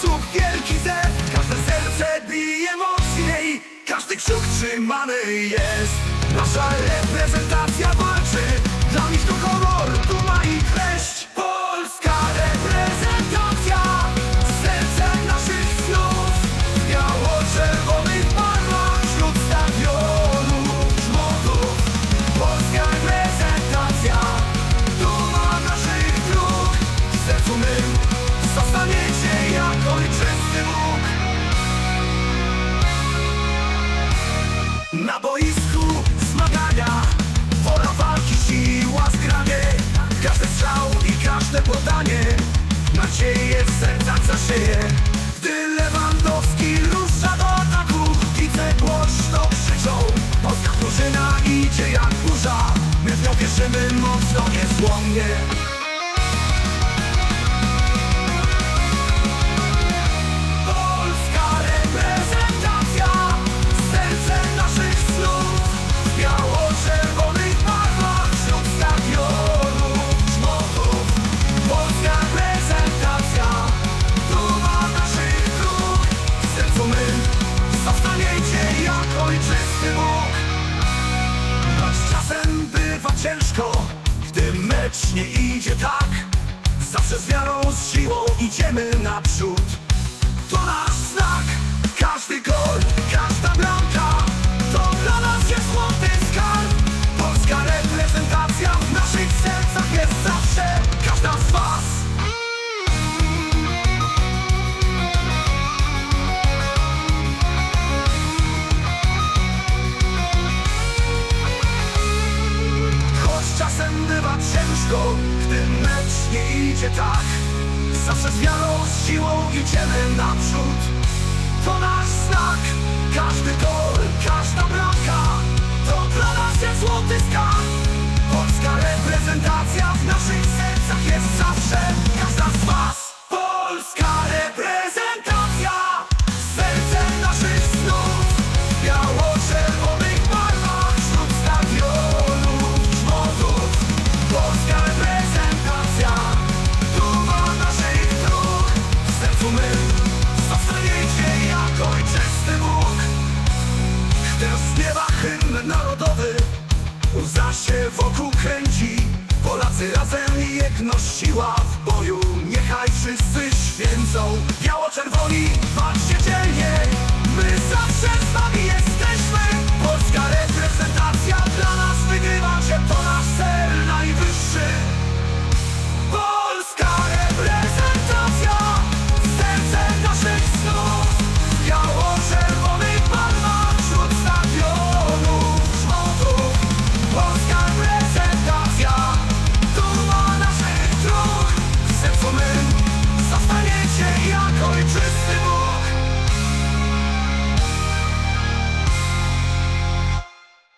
kibiców wielki zew Każde serce bije mocniej. Każdy kciuk trzymany jest. Nasza reprezentacja każde podanie. Nadzieję w sercach zasieje Gdy Lewandowski rusza do ataku Kice głośno krzyczą. Polska drużyna idzie jak burza. My w nią wierzymy mocno, niezłomnie ciężko Gdy mecz nie idzie tak. Zawsze z wiarą, z siłą idziemy naprzód. To nasz ciężko Gdy mecz nie idzie tak. Zawsze z wiarą, z siłą idziemy naprzód. To nasz znak. Każdy gol, każda bramka narodowy Łza się wokół kręci. Polacy razem i jedność siła w boju. Niechaj wszyscy święcą Biało-czerwoni, walczcie dzielnie